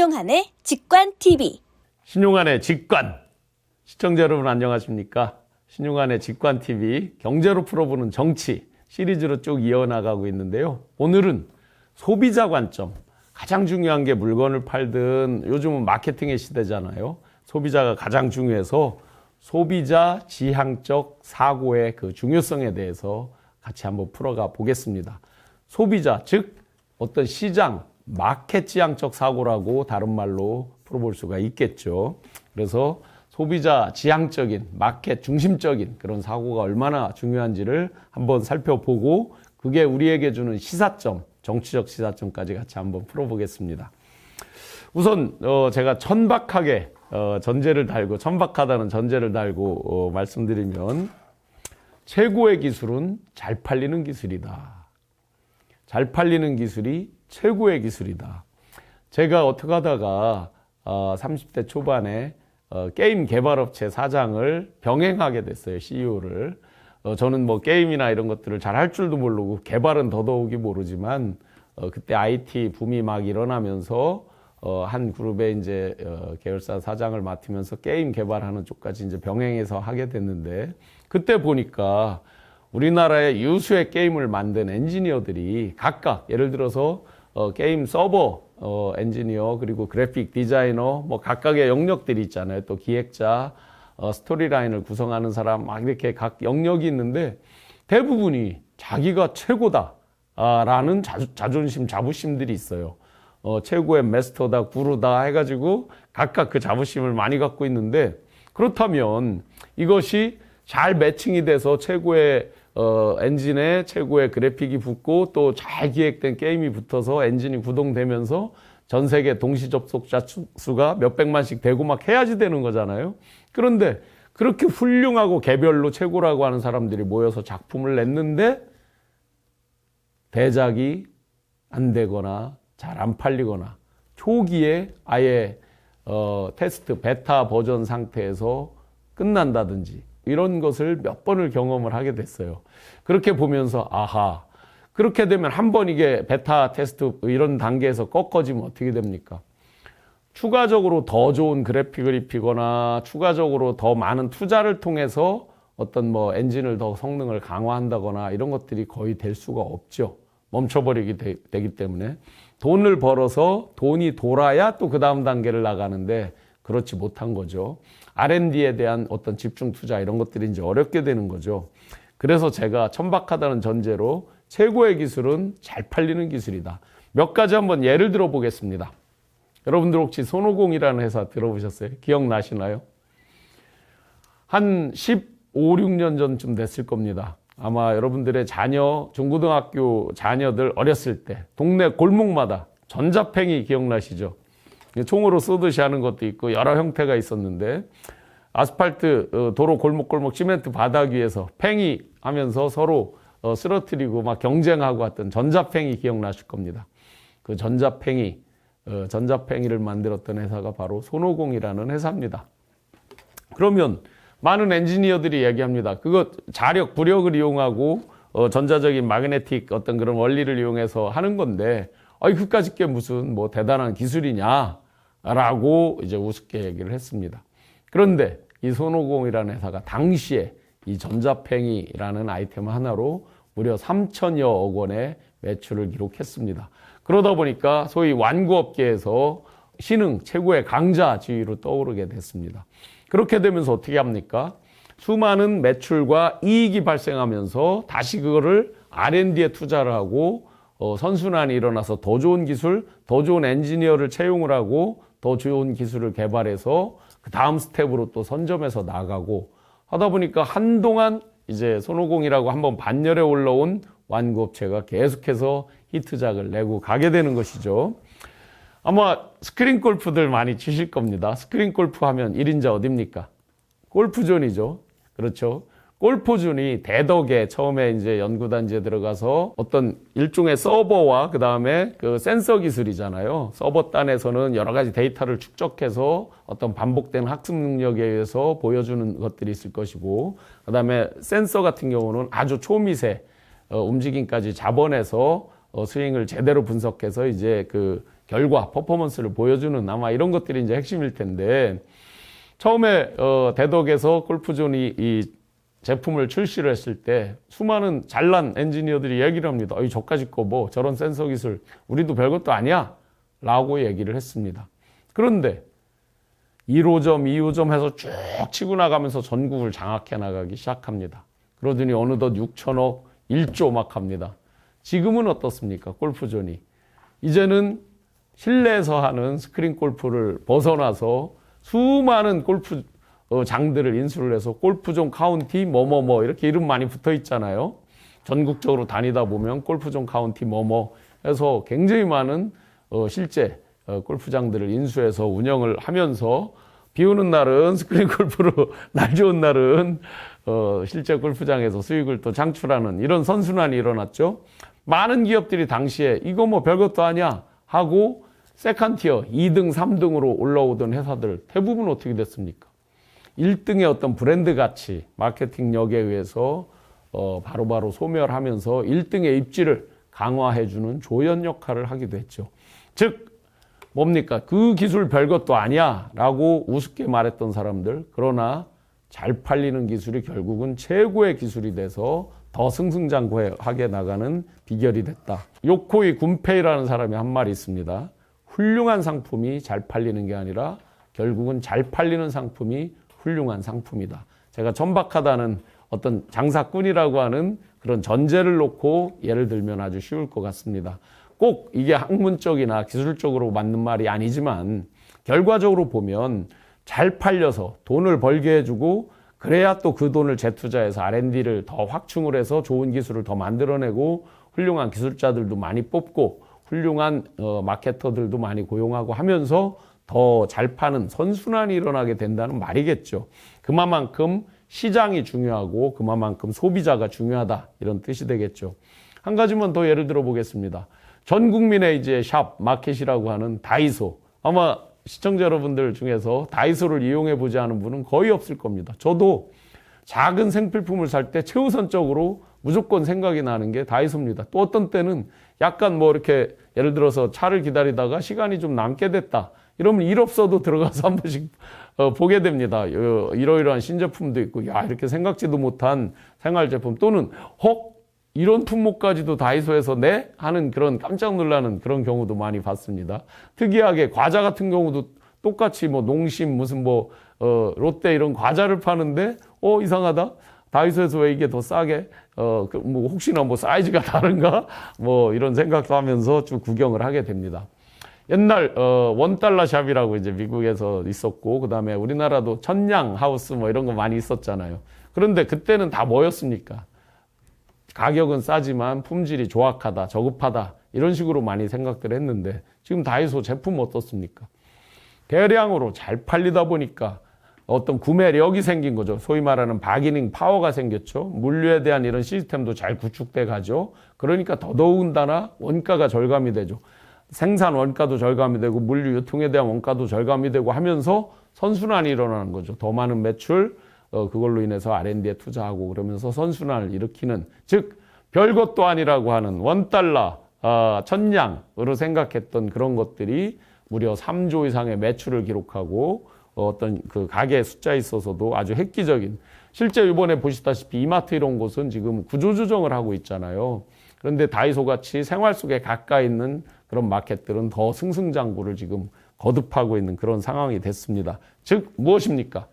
신용한의 직관TV. 신용환의 직관. 시청자 여러분 안녕하십니까? 신용환의 직관TV 경제로 풀어보는 정치 시리즈로 쭉 이어나가고 있는데요. 오늘은 소비자 관점. 가장 중요한 게 물건을 팔든 요즘은 마케팅의 시대잖아요. 소비자가 가장 중요해서 소비자 지향적 사고의 그 중요성에 대해서 같이 한번 풀어가 보겠습니다. 소비자, 즉 어떤 시장, 마켓 지향적 사고라고 다른 말로 풀어볼 수가 있겠죠. 그래서 소비자 지향적인, 마켓 중심적인 그런 사고가 얼마나 중요한지를 한번 살펴보고 그게 우리에게 주는 시사점, 정치적 시사점까지 같이 한번 풀어보겠습니다. 우선 어, 제가 천박하게 어, 전제를 달고 천박하다는 전제를 달고 어, 말씀드리면 최고의 기술은 잘 팔리는 기술이다. 잘 팔리는 기술이 최고의 기술이다. 제가 어떻게 하다가 어, 30대 초반에 어, 게임 개발업체 사장을 병행하게 됐어요. CEO를. 어, 저는 뭐 게임이나 이런 것들을 잘 할 줄도 모르고 개발은 더더욱이 모르지만 어, 그때 IT 붐이 막 일어나면서 어, 한 그룹의 이제 어, 계열사 사장을 맡으면서 게임 개발하는 쪽까지 이제 병행해서 하게 됐는데 그때 보니까 우리나라의 유수의 게임을 만든 엔지니어들이 각각 예를 들어서 어, 게임 서버 어, 엔지니어 그리고 그래픽 디자이너 뭐 각각의 영역들이 있잖아요. 또 기획자 어, 스토리라인을 구성하는 사람 막 이렇게 각 영역이 있는데 대부분이 자기가 최고다라는 자 존심 자부심들이 있어요. 어, 최고의 마스터다 구루다 해가지고 각각 그 자부심을 많이 갖고 있는데 그렇다면 이것이 잘 매칭이 돼서 최고의 어, 엔진에 최고의 그래픽이 붙고 또 잘 기획된 게임이 붙어서 엔진이 구동되면서 전 세계 동시 접속자 수가 몇백만씩 되고 막 해야지 되는 거잖아요. 그런데 그렇게 훌륭하고 개별로 최고라고 하는 사람들이 모여서 작품을 냈는데 대작이 안 되거나 잘 안 팔리거나 초기에 아예 어, 테스트 베타 버전 상태에서 끝난다든지 이런 것을 몇 번을 경험을 하게 됐어요. 그렇게 보면서 아하 그렇게 되면 한 번 이게 베타 테스트 이런 단계에서 꺾어지면 어떻게 됩니까? 추가적으로 더 좋은 그래픽을 입히거나 추가적으로 더 많은 투자를 통해서 어떤 뭐 엔진을 더 성능을 강화한다거나 이런 것들이 거의 될 수가 없죠. 멈춰버리게 되, 기 때문에 돈을 벌어서 돈이 돌아야 또 그 다음 단계를 나가는데 그렇지 못한 거죠. R&D에 대한 어떤 집중 투자 이런 것들이 이제 어렵게 되는 거죠. 그래서 제가 천박하다는 전제로 최고의 기술은 잘 팔리는 기술이다. 몇 가지 한번 예를 들어 보겠습니다. 여러분들 혹시 손오공이라는 회사 들어보셨어요? 기억나시나요? 한 15, 16년 전쯤 됐을 겁니다. 아마 여러분들의 자녀, 중고등학교 자녀들 어렸을 때 동네 골목마다 전자팽이 기억나시죠? 총으로 쏘듯이 하는 것도 있고 여러 형태가 있었는데 아스팔트 어, 도로 골목골목 시멘트 바닥 위에서 팽이 하면서 서로 어, 쓰러뜨리고 막 경쟁하고 왔던 전자팽이 기억나실 겁니다. 그 전자팽이 어, 전자팽이를 만들었던 회사가 바로 손오공이라는 회사입니다. 그러면 많은 엔지니어들이 얘기합니다. 그거 자력, 부력을 이용하고 전자적인 마그네틱 어떤 그런 원리를 이용해서 하는 건데 아이 그까짓 게 무슨 뭐 대단한 기술이냐 라고 이제 우습게 얘기를 했습니다. 그런데 이 손오공이라는 회사가 당시에 이 전자팽이라는 아이템 하나로 무려 3천여억 원의 매출을 기록했습니다. 그러다 보니까 소위 완구업계에서 신흥 최고의 강자 지위로 떠오르게 됐습니다. 그렇게 되면서 어떻게 합니까? 수많은 매출과 이익이 발생하면서 다시 그거를 R&D에 투자를 하고 어, 선순환이 일어나서 더 좋은 기술, 더 좋은 엔지니어를 채용을 하고 더 좋은 기술을 개발해서 그 다음 스텝으로 또 선점해서 나가고 하다 보니까 한동안 이제 손오공이라고 한번 반열에 올라온 완구업체가 계속해서 히트작을 내고 가게 되는 것이죠. 아마 스크린 골프들 많이 치실 겁니다. 스크린 골프 하면 1인자 어딥니까? 골프존이죠. 그렇죠. 골프존이 대덕에 처음에 이제 연구단지에 들어가서 어떤 일종의 서버와 그 다음에 그 센서 기술이잖아요. 서버 단에서는 여러 가지 데이터를 축적해서 어떤 반복된 학습 능력에 의해서 보여주는 것들이 있을 것이고, 그 다음에 센서 같은 경우는 아주 초미세 어, 움직임까지 잡아내서 어, 스윙을 제대로 분석해서 이제 그 결과, 퍼포먼스를 보여주는 아마 이런 것들이 이제 핵심일 텐데 처음에 어, 대덕에서 골프존이 이 제품을 출시를 했을 때 수많은 잘난 엔지니어들이 얘기를 합니다. 어이 저까지 거 뭐 저런 센서 기술 우리도 별것도 아니야 라고 얘기를 했습니다. 그런데 1호점, 2호점 해서 쭉 치고 나가면서 전국을 장악해 나가기 시작합니다. 그러더니 어느덧 6천억, 1조 막 합니다. 지금은 어떻습니까? 골프존이. 이제는 실내에서 하는 스크린 골프를 벗어나서 수많은 골프 어, 장들을 인수를 해서 골프존 카운티 뭐뭐뭐 이렇게 이름 많이 붙어 있잖아요. 전국적으로 다니다 보면 골프존 카운티 뭐뭐 해서 굉장히 많은 어, 실제 어, 골프장들을 인수해서 운영을 하면서 비 오는 날은 스크린 골프로 날 좋은 날은 어, 실제 골프장에서 수익을 또 창출하는 이런 선순환이 일어났죠. 많은 기업들이 당시에 이거 뭐 별것도 아니야 하고 세컨 티어 2등, 3등으로 올라오던 회사들 대부분 어떻게 됐습니까? 1등의 어떤 브랜드 가치, 마케팅력에 의해서 어, 바로바로 소멸하면서 1등의 입지를 강화해주는 조연 역할을 하기도 했죠. 즉, 뭡니까? 그 기술 별것도 아니야 라고 우습게 말했던 사람들. 그러나 잘 팔리는 기술이 결국은 최고의 기술이 돼서 더 승승장구하게 나가는 비결이 됐다. 요코이 군페이라는 사람이 한 말이 있습니다. 훌륭한 상품이 잘 팔리는 게 아니라 결국은 잘 팔리는 상품이 훌륭한 상품이다. 제가 천박하다는 어떤 장사꾼이라고 하는 그런 전제를 놓고 예를 들면 아주 쉬울 것 같습니다. 꼭 이게 학문적이나 기술적으로 맞는 말이 아니지만 결과적으로 보면 잘 팔려서 돈을 벌게 해주고 그래야 또 그 돈을 재투자해서 R&D를 더 확충을 해서 좋은 기술을 더 만들어내고 훌륭한 기술자들도 많이 뽑고 훌륭한 어, 마케터들도 많이 고용하고 하면서 더 잘 파는 선순환이 일어나게 된다는 말이겠죠. 그만큼 시장이 중요하고 그만큼 소비자가 중요하다 이런 뜻이 되겠죠. 한 가지만 더 예를 들어 보겠습니다. 전 국민의 이제 샵 마켓이라고 하는 다이소 아마 시청자 여러분들 중에서 다이소를 이용해 보지 않은 분은 거의 없을 겁니다. 저도 작은 생필품을 살 때 최우선적으로 무조건 생각이 나는 게 다이소입니다. 또 어떤 때는 약간 뭐 이렇게 예를 들어서 차를 기다리다가 시간이 좀 남게 됐다. 이러면 일 없어도 들어가서 한 번씩 어, 보게 됩니다. 어, 이러이러한 신제품도 있고, 야, 이렇게 생각지도 못한 생활제품 또는 헉! 이런 품목까지도 다이소에서 내? 하는 그런 깜짝 놀라는 그런 경우도 많이 봤습니다. 특이하게 과자 같은 경우도 똑같이 뭐 농심 무슨 뭐, 어, 롯데 이런 과자를 파는데, 어, 이상하다? 다이소에서 왜 이게 더 싸게? 어, 그뭐 혹시나 뭐 사이즈가 다른가? 뭐 이런 생각도 하면서 쭉 구경을 하게 됩니다. 옛날 어, 원달러 샵이라고 이제 미국에서 있었고 그다음에 우리나라도 천냥 하우스 뭐 이런 거 많이 있었잖아요. 그런데 그때는 다 뭐였습니까? 가격은 싸지만 품질이 조악하다, 저급하다 이런 식으로 많이 생각들 했는데 지금 다이소 제품 어떻습니까? 대량으로 잘 팔리다 보니까 어떤 구매력이 생긴 거죠. 소위 말하는 바기닝 파워가 생겼죠. 물류에 대한 이런 시스템도 잘 구축돼 가죠. 그러니까 더더군다나 원가가 절감이 되죠. 생산 원가도 절감이 되고 물류 유통에 대한 원가도 절감이 되고 하면서 선순환이 일어나는 거죠. 더 많은 매출, 어, 그걸로 인해서 R&D에 투자하고 그러면서 선순환을 일으키는 즉 별것도 아니라고 하는 원달러, 어, 천냥으로 생각했던 그런 것들이 무려 3조 이상의 매출을 기록하고 어떤 그 가게 숫자에 있어서도 아주 획기적인 실제 이번에 보시다시피 이마트 이런 곳은 지금 구조조정을 하고 있잖아요. 그런데 다이소 같이 생활 속에 가까이 있는 그런 마켓들은 더 승승장구를 지금 거듭하고 있는 그런 상황이 됐습니다. 즉 무엇입니까?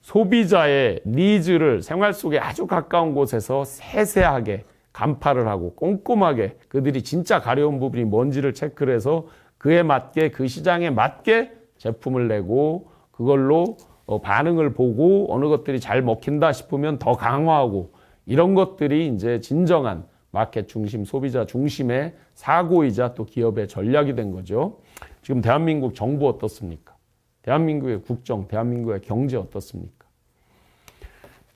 소비자의 니즈를 생활 속에 아주 가까운 곳에서 세세하게 간파를 하고 꼼꼼하게 그들이 진짜 가려운 부분이 뭔지를 체크를 해서 그에 맞게 그 시장에 맞게 제품을 내고 그걸로 어, 반응을 보고 어느 것들이 잘 먹힌다 싶으면 더 강화하고 이런 것들이 이제 진정한 마켓 중심, 소비자 중심의 사고이자 또 기업의 전략이 된 거죠. 지금 대한민국 정부 어떻습니까? 대한민국의 국정, 대한민국의 경제 어떻습니까?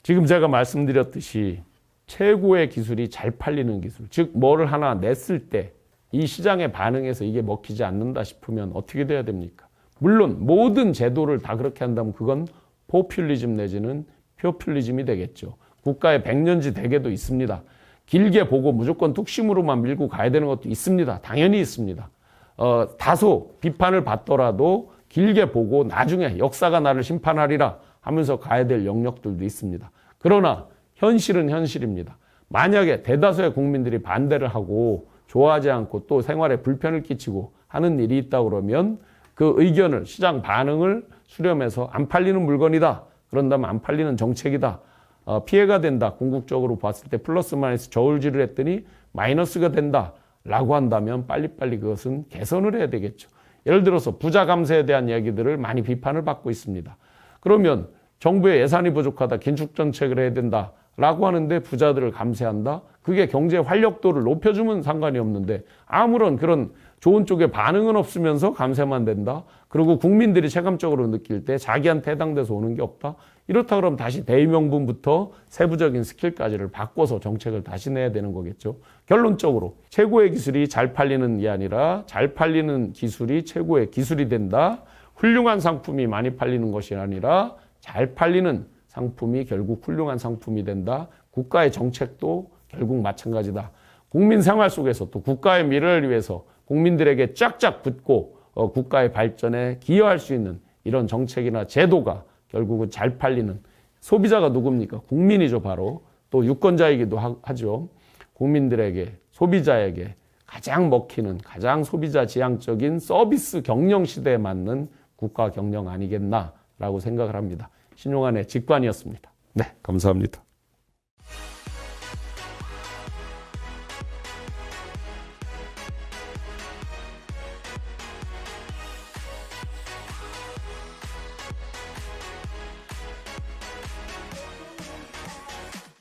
지금 제가 말씀드렸듯이 최고의 기술이 잘 팔리는 기술, 즉 뭐를 하나 냈을 때 이 시장에 반응해서 이게 먹히지 않는다 싶으면 어떻게 돼야 됩니까? 물론 모든 제도를 다 그렇게 한다면 그건 포퓰리즘 내지는 표퓰리즘이 되겠죠. 국가의 백년지 대계도 있습니다. 길게 보고 무조건 뚝심으로만 밀고 가야 되는 것도 있습니다. 당연히 있습니다. 어, 다소 비판을 받더라도 길게 보고 나중에 역사가 나를 심판하리라 하면서 가야 될 영역들도 있습니다. 그러나 현실은 현실입니다. 만약에 대다수의 국민들이 반대를 하고 좋아하지 않고 또 생활에 불편을 끼치고 하는 일이 있다 그러면 그 의견을 시장 반응을 수렴해서 안 팔리는 물건이다. 그런다면 안 팔리는 정책이다. 어, 피해가 된다. 궁극적으로 봤을 때 플러스 마이너스 저울질을 했더니 마이너스가 된다. 라고 한다면 빨리빨리 그것은 개선을 해야 되겠죠. 예를 들어서 부자 감세에 대한 이야기들을 많이 비판을 받고 있습니다. 그러면 정부의 예산이 부족하다. 긴축 정책을 해야 된다. 라고 하는데 부자들을 감세한다? 그게 경제 활력도를 높여주면 상관이 없는데 아무런 그런 좋은 쪽에 반응은 없으면서 감세만 된다? 그리고 국민들이 체감적으로 느낄 때 자기한테 해당돼서 오는 게 없다? 이렇다 그러면 다시 대의명분부터 세부적인 스킬까지를 바꿔서 정책을 다시 내야 되는 거겠죠. 결론적으로 최고의 기술이 잘 팔리는 게 아니라 잘 팔리는 기술이 최고의 기술이 된다. 훌륭한 상품이 많이 팔리는 것이 아니라 잘 팔리는 상품이 결국 훌륭한 상품이 된다. 국가의 정책도 결국 마찬가지다. 국민 생활 속에서 또 국가의 미래를 위해서 국민들에게 쫙쫙 붙고 어, 국가의 발전에 기여할 수 있는 이런 정책이나 제도가 결국은 잘 팔리는 소비자가 누굽니까? 국민이죠, 바로. 또 유권자이기도 하- 하죠. 국민들에게, 소비자에게 가장 먹히는, 가장 소비자 지향적인 서비스 경영 시대에 맞는 국가 경영 아니겠나라고 생각을 합니다. 신용환의 직관이었습니다. 네, 감사합니다.